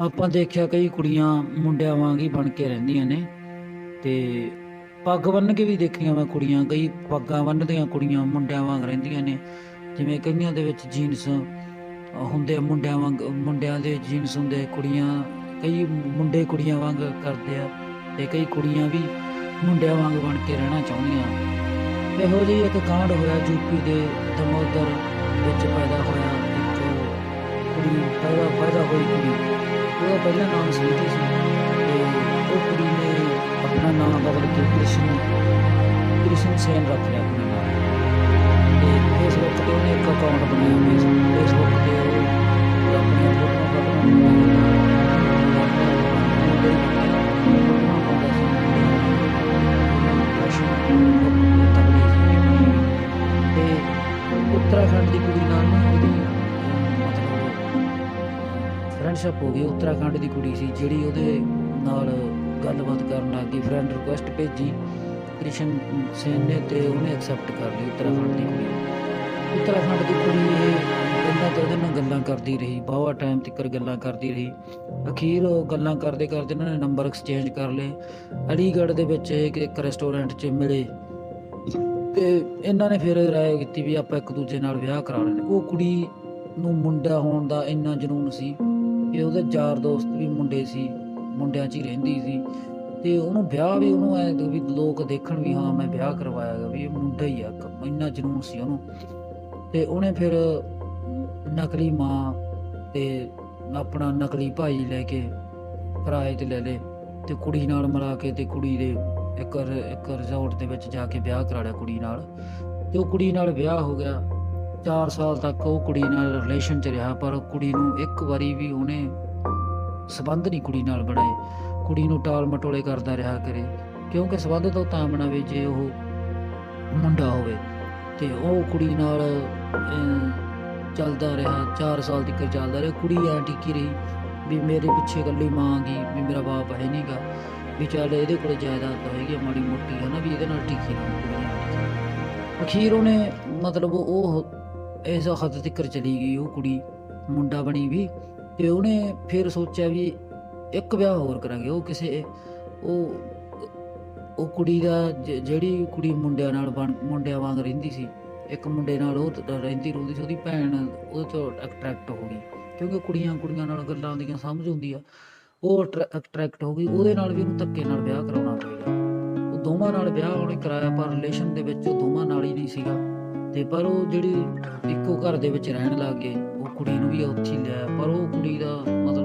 ਆਪਾਂ ਦੇਖਿਆ ਕਈ ਕੁੜੀਆਂ ਮੁੰਡਿਆਂ ਵਾਂਗ ਹੀ ਬਣ ਕੇ ਰਹਿੰਦੀਆਂ ਨੇ ਤੇ ਪੱਗ ਬੰਨ੍ਹ ਕੇ ਵੀ ਦੇਖੀਆਂ ਮੈਂ ਕੁੜੀਆਂ, ਕਈ ਪੱਗਾਂ ਬੰਨ੍ਹਦੀਆਂ ਕੁੜੀਆਂ ਮੁੰਡਿਆਂ ਵਾਂਗ ਰਹਿੰਦੀਆਂ ਨੇ, ਜਿਵੇਂ ਕਈਆਂ ਦੇ ਵਿੱਚ ਜੀਨਸ ਹੁੰਦੇ ਆ ਮੁੰਡਿਆਂ ਵਾਂਗ, ਮੁੰਡਿਆਂ ਦੇ ਜੀਨਸ ਹੁੰਦੇ, ਕੁੜੀਆਂ ਕਈ ਮੁੰਡੇ ਕੁੜੀਆਂ ਵਾਂਗ ਕਰਦੇ ਆ ਤੇ ਕਈ ਕੁੜੀਆਂ ਵੀ ਮੁੰਡਿਆਂ ਵਾਂਗ ਬਣ ਕੇ ਰਹਿਣਾ ਚਾਹੁੰਦੀਆਂ। ਇਹੋ ਜਿਹੀ ਇੱਕ ਕਾਂਡ ਹੋਇਆ ਯੂਪੀ ਦੇ ਦਮੋਦਰ ਵਿੱਚ ਪੈਦਾ ਹੋਇਆ, ਇੱਕ ਕੁੜੀ ਪੈਦਾ ਪੈਦਾ ਹੋਈ ਕੁੜੀ। ਉਹਦਾ ਪਹਿਲਾ ਨਾਮ ਸੀਤੀ ਸੀ ਤੇ ਉਹ ਕੁੜੀ ਨੇ ਆਪਣਾ ਨਾਮ ਬਦਲ ਕੇ ਕ੍ਰਿਸ਼ਨ ਕ੍ਰਿਸ਼ਨ ਸੇਨ ਰੱਖ ਲਿਆ ਆਪਣਾ ਨਾਮ। ਤੇ ਫੇਸਬੁੱਕ ਤੇ ਉਹਨੇ ਇੱਕ ਅਕਾਊਂਟ ਬਣਾਇਆ ਫੇਸ- ਫੇਸਬੁੱਕ ਤੇ ਉਹ ਆਪਣੀਆਂ ਫੋਟੋਆਂ ਤੇ ਉੱਤਰਾਖੰਡ ਦੀ ਕੁੜੀ ਨਾਲ ਉਹਦੀ। ਫਰੈਂਡਸ਼ਿਪ ਹੋ ਗਈ, ਉੱਤਰਾਖੰਡ ਦੀ ਕੁੜੀ ਸੀ, ਜਿਹੜੀ ਉਹਦੇ ਨਾਲ ਗੱਲਬਾਤ ਕਰਨ ਲੱਗ ਗਈ ਫਰੈਂਡ ਰਿਕੁਐਸਟ ਭੇਜੀ, ਕ੍ਰਿਸ਼ਨ ਸੇਨ ਨੇ ਤੇ ਉਹਨੇ ਐਕਸੈਪਟ ਕਰ ਲਈ ਉੱਤਰਾਖੰਡ ਦੀ ਕੁੜੀ। ਉੱਤਰਾਖੰਡ ਦੀ ਕੁੜੀ ਇਹ ਪਹਿਲਾਂ ਤਾਂ ਉਹਦੇ ਨਾਲ ਗੱਲਾਂ ਕਰਦੀ ਰਹੀ ਬਾਵਾ ਟਾਈਮ ਤੱਕ ਗੱਲਾਂ ਕਰਦੀ ਰਹੀ। ਅਖੀਰ ਉਹ ਗੱਲਾਂ ਕਰਦੇ ਕਰਦੇ ਇਹਨਾਂ ਨੇ ਨੰਬਰ ਐਕਸਚੇਂਜ ਕਰ ਲਏ। ਅਲੀਗੜ੍ਹ ਦੇ ਵਿੱਚ ਇੱਕ ਇੱਕ ਰੈਸਟੋਰੈਂਟ 'ਚ ਮਿਲੇ। ਤੇ ਇਹਨਾਂ ਨੇ ਫਿਰ ਰਾਏ ਕੀਤੀ ਵੀ ਆਪਾਂ ਇੱਕ ਦੂਜੇ ਨਾਲ ਵਿਆਹ ਕਰਾ ਲੈਂਦੇ। ਉਹ ਕੁੜੀ ਨੂੰ ਮੁੰਡਾ ਹੋਣ ਦਾ ਇੰਨਾ ਜਨੂਨ ਸੀ। ਕਿ ਉਹਦੇ ਚਾਰ ਦੋਸਤ ਵੀ ਮੁੰਡੇ ਸੀ, ਮੁੰਡਿਆਂ 'ਚ ਹੀ ਰਹਿੰਦੀ ਸੀ। ਤੇ ਉਹਨੂੰ ਵਿਆਹ ਵੀ ਉਹਨੂੰ ਐ ਵੀ ਲੋਕ ਦੇਖਣ ਵੀ ਹਾਂ, ਮੈਂ ਵਿਆਹ ਕਰਵਾਇਆ ਗਾ ਵੀ ਇਹ ਮੁੰਡਾ ਹੀ ਆ, ਇੱਕ ਇੰਨਾ ਜਨੂਨ ਸੀ ਉਹਨੂੰ। ਤੇ ਉਹਨੇ ਫਿਰ ਨਕਲੀ ਮਾਂ ਤੇ ਆਪਣਾ ਨਕਲੀ ਭਾਈ ਲੈ ਕੇ ਕਿਰਾਏ ਤੇ ਲੈ ਲੇ ਤੇ ਕੁੜੀ ਨਾਲ ਮਿਲਾ ਕੇ ਤੇ ਕੁੜੀ ਦੇ ਇੱਕ ਇੱਕ ਰਿਜ਼ੋਰਟ ਦੇ ਵਿੱਚ ਜਾ ਕੇ ਵਿਆਹ ਕਰਾ ਲਿਆ ਕੁੜੀ ਨਾਲ। ਤੇ ਉਹ ਕੁੜੀ ਨਾਲ ਵਿਆਹ ਹੋ ਗਿਆ। 4 ਸਾਲ ਤੱਕ ਉਹ ਕੁੜੀ ਨਾਲ ਰਿਲੇਸ਼ਨ 'ਚ ਰਿਹਾ, ਪਰ ਕੁੜੀ ਨੂੰ ਇੱਕ ਵਾਰੀ ਵੀ ਉਹਨੇ ਸਬੰਧ ਨਹੀਂ ਕੁੜੀ ਨਾਲ ਬਣਾਏ। ਕੁੜੀ ਨੂੰ ਟਾਲ ਮਟੋਲੇ ਕਰਦਾ ਰਿਹਾ ਕਰੇ, ਕਿਉਂਕਿ ਸਬੰਧ ਤਾਂ ਤਾਂ ਬਣਾਵੇ ਜੇ ਉਹ ਮੁੰਡਾ ਹੋਵੇ। ਤੇ ਉਹ ਕੁੜੀ ਨਾਲ ਚੱਲਦਾ ਰਿਹਾ 4 ਸਾਲ ਤੱਕ ਚੱਲਦਾ ਰਿਹਾ। ਕੁੜੀ ਐ ਟਿੱਕੀ ਰਹੀ ਵੀ ਮੇਰੇ ਪਿੱਛੇ ਇਕੱਲੀ ਮਾਂ ਗਈ, ਵੀ ਮੇਰਾ ਬਾਪ ਹੈ ਨਹੀਂਗਾ ਵੀ ਚੱਲ ਇਹਦੇ ਕੋਲ ਜਾਇਦਾਦ ਤਾਂ ਹੈਗੀ ਆ ਮਾੜੀ ਮੋਟੀ ਹੈ ਨਾ ਵੀ ਇਹਦੇ ਨਾਲ ਟਿੱਕੀ ਰਹੀ ਅਖੀਰ ਉਹਨੇ ਮਤਲਬ ਉਹ ਇਸ ਹੱਦ ਤੱਕ ਚਲੀ ਗਈ ਉਹ ਕੁੜੀ, ਮੁੰਡਾ ਬਣੀ ਵੀ ਤੇ ਉਹਨੇ ਫਿਰ ਸੋਚਿਆ ਵੀ ਇੱਕ ਵਿਆਹ ਹੋਰ ਕਰਾਂਗੇ, ਉਹ ਕਿਸੇ ਉਹ ਉਹ ਕੁੜੀ ਦਾ ਜ- ਜਿਹੜੀ ਕੁੜੀ ਮੁੰਡਿਆਂ ਨਾਲ ਬਣ- ਮੁੰਡਿਆਂ ਵਾਂਗ ਰਹਿੰਦੀ ਸੀ, ਇੱਕ ਮੁੰਡੇ ਨਾਲ ਉਹ ਤ- ਰਹਿੰਦੀ ਰੋਂਦੀ ਸੀ, ਉਹਦੀ ਭੈਣ ਉਹਦੇ ਤੋਂ ਅਟਰੈਕਟ ਹੋ ਗਈ, ਕਿਉਂਕਿ ਕੁੜੀਆਂ ਕੁੜੀਆਂ ਨਾਲ ਗੱਲਾਂ ਆਉਂਦੀਆਂ ਸਮਝ ਆਉਂਦੀ ਆ, ਉਹ ਅਟਰੈਕਟ ਹੋ ਗਈ, ਉਹਦੇ ਨਾਲ ਵੀ ਉਹਨੂੰ ਧੱਕੇ ਨਾਲ ਵਿਆਹ ਕਰਾਉਣਾ ਪਏਗਾ ਉਹ ਦੋਵਾਂ ਨਾਲ ਵਿਆਹ ਉਹਨੇ ਕਰਾਇਆ, ਪਰ ਰਿਲੇਸ਼ਨ ਦੇ ਵਿੱਚ ਉਹ ਦੋਵਾਂ ਨਾਲ ਹੀ ਨਹੀਂ ਸੀਗਾ। ਤੇ ਪਰ ਉਹ ਜਿਹੜੀ ਇੱਕੋ ਘਰ ਦੇ ਵਿੱਚ ਰਹਿਣ ਲੱਗ ਗਏ, ਉਹ ਕੁੜੀ ਨੂੰ ਵੀ ਉੱਥੇ ਹੀ ਲਿਆ ਪਰ ਉਹ ਕੁੜੀ ਦਾ ਮਤਲਬ